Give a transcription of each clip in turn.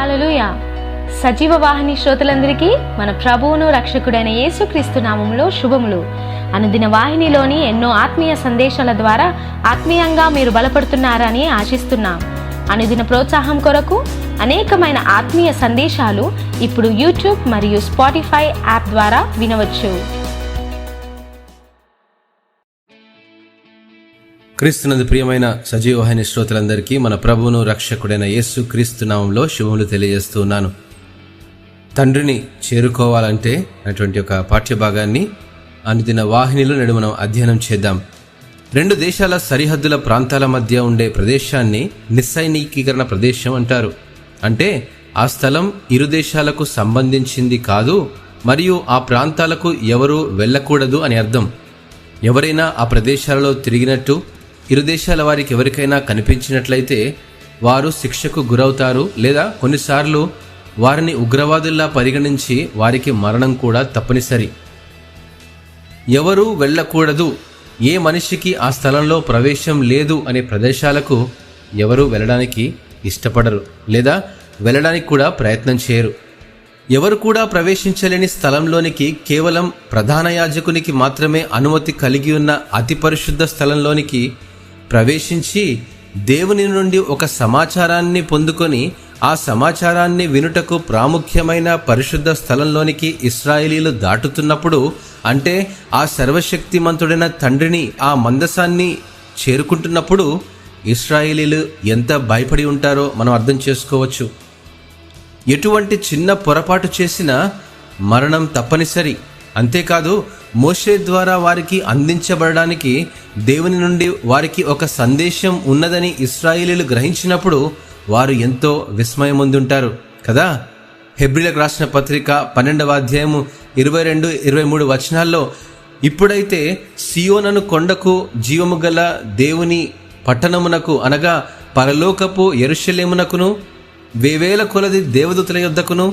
Hallelujah సజీవ వాహిని శ్రోతలందరికీ మన ప్రభువును రక్షకుడైన యేసుక్రీస్తు నామములో శుభములు. అనుదిన వాహినిలోని ఎన్నో ఆత్మీయ సందేశాల ద్వారా ఆత్మీయంగా మీరు బలపడుతున్నారని ఆశిస్తున్నాం. అనుదిన ప్రోత్సాహం కొరకు అనేకమైన ఆత్మీయ సందేశాలు ఇప్పుడు యూట్యూబ్ మరియు స్పాటిఫై యాప్ ద్వారా వినవచ్చు. క్రీస్తునందు ప్రియమైన సజీవవాహిని శ్రోతలందరికీ మన ప్రభువును రక్షకుడైన యేసు క్రీస్తు నామంలో శుభములు తెలియజేస్తూ ఉన్నాను. తండ్రిని చేరుకోవాలంటే అటువంటి ఒక పాఠ్యభాగాన్ని అనుదిన వాహినిలో నేడు మనం అధ్యయనం చేద్దాం. రెండు దేశాల సరిహద్దుల ప్రాంతాల మధ్య ఉండే ప్రదేశాన్ని నిస్సైనికీకరణ ప్రదేశం అంటారు. అంటే ఆ స్థలం ఇరు దేశాలకు సంబంధించింది కాదు మరియు ఆ ప్రాంతాలకు ఎవరు వెళ్ళకూడదు అని అర్థం. ఎవరైనా ఆ ప్రదేశాలలో తిరిగినట్టు ఇరు దేశాల వారికి ఎవరికైనా కనిపించినట్లయితే వారు శిక్షకు గురవుతారు లేదా కొన్నిసార్లు వారిని ఉగ్రవాదుల్లా పరిగణించి వారికి మరణం కూడా తప్పనిసరి. ఎవరు వెళ్ళకూడదు. ఏ మనిషికి ఆ స్థలంలో ప్రవేశం లేదు అనే ప్రదేశాలకు ఎవరు వెళ్ళడానికి ఇష్టపడరు లేదా వెళ్ళడానికి కూడా ప్రయత్నం చేయరు. ఎవరు కూడా ప్రవేశించలేని స్థలంలోనికి కేవలం ప్రధాన యాజకునికి మాత్రమే అనుమతి కలిగి ఉన్న అతి పరిశుద్ధ స్థలంలోనికి ప్రవేశించి దేవుని నుండి ఒక సమాచారాన్ని పొందుకొని ఆ సమాచారాన్ని వినుటకు ప్రాముఖ్యమైన పరిశుద్ధ స్థలంలోనికి ఇస్రాయేలీలు దాటుతున్నప్పుడు అంటే ఆ సర్వశక్తిమంతుడైన తండ్రిని ఆ మందసాన్ని చేరుకుంటున్నప్పుడు ఇస్రాయేలీలు ఎంత భయపడి ఉంటారో మనం అర్థం చేసుకోవచ్చు. ఎటువంటి చిన్న పొరపాటు చేసినా మరణం తప్పనిసరి. అంతేకాదు మోషే ద్వారా వారికి అందించబడడానికి దేవుని నుండి వారికి ఒక సందేశం ఉన్నదని ఇస్రాయిలీలు గ్రహించినప్పుడు వారు ఎంతో విస్మయముందుంటారు కదా? హెబ్రిలకు రాసిన పత్రిక పన్నెండవ అధ్యాయము ఇరవై రెండు ఇరవై మూడు వచనాల్లో ఇప్పుడైతే సియోనను కొండకు జీవము గల దేవుని పట్టణమునకు అనగా పరలోకపు ఎరుషలేమునకును వేవేల కొలది దేవదూతల యుద్ధకును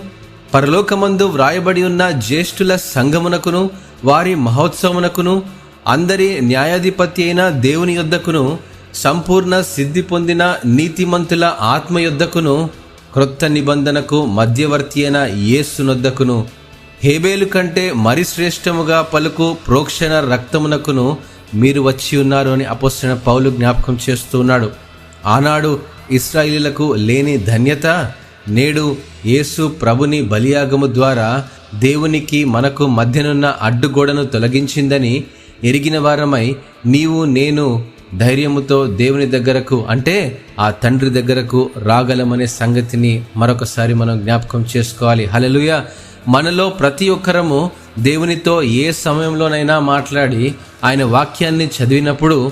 పరలోకమందు వ్రాయబడి ఉన్న జ్యేష్ఠుల సంఘమునకును వారి మహోత్సవమునకును అందరి న్యాయాధిపతి అయిన దేవుని యొద్దకును సంపూర్ణ సిద్ధి పొందిన నీతిమంతుల ఆత్మ యొద్దకును క్రొత్త నిబంధనకు మధ్యవర్తి అయిన యేసునొద్దకును హేబేలు కంటే మరి శ్రేష్టముగా పలుకు ప్రోక్షణ రక్తమునకును మీరు వచ్చి ఉన్నారు అని అపోసిన పౌలు జ్ఞాపకం చేస్తూ ఉన్నాడు. ఆనాడు ఇస్రాయిలీలకు లేని ధన్యత నేడు యేసు ప్రభుని బలియాగము ద్వారా దేవునికి మనకు మధ్యనున్న అడ్డుగోడను తొలగించిందని ఎరిగిన వారమై నీవు నేను ధైర్యముతో దేవుని దగ్గరకు అంటే ఆ తండ్రి దగ్గరకు రాగలమనే సంగతిని మరొకసారి మనం జ్ఞాపకం చేసుకోవాలి. హలలుయ మనలో ప్రతి ఒక్కరము దేవునితో ఏ సమయంలోనైనా మాట్లాడి ఆయన వాక్యాన్ని చదివినప్పుడు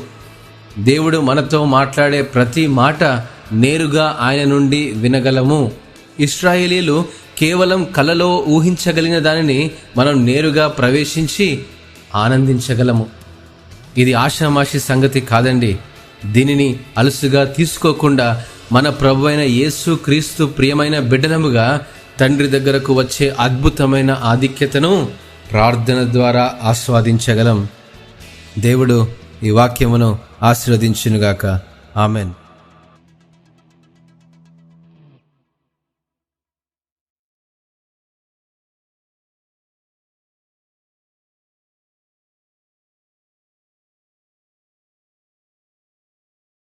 దేవుడు మనతో మాట్లాడే ప్రతి మాట నేరుగా ఆయన నుండి వినగలము. ఇస్రాయేలీలు కేవలం కలలో ఊహించగలిగిన దానిని మనం నేరుగా ప్రవేశించి ఆనందించగలము. ఇది ఆషామాషి సంగతి కాదండి. దీనిని అలసుగా తీసుకోకుండా మన ప్రభు అయిన యేసు క్రీస్తు ప్రియమైన బిడ్డలముగా తండ్రి దగ్గరకు వచ్చే అద్భుతమైన ఆధిక్యతను ప్రార్థన ద్వారా ఆస్వాదించగలం. దేవుడు ఈ వాక్యమును ఆశీర్వదించునుగాక. ఆమెన్.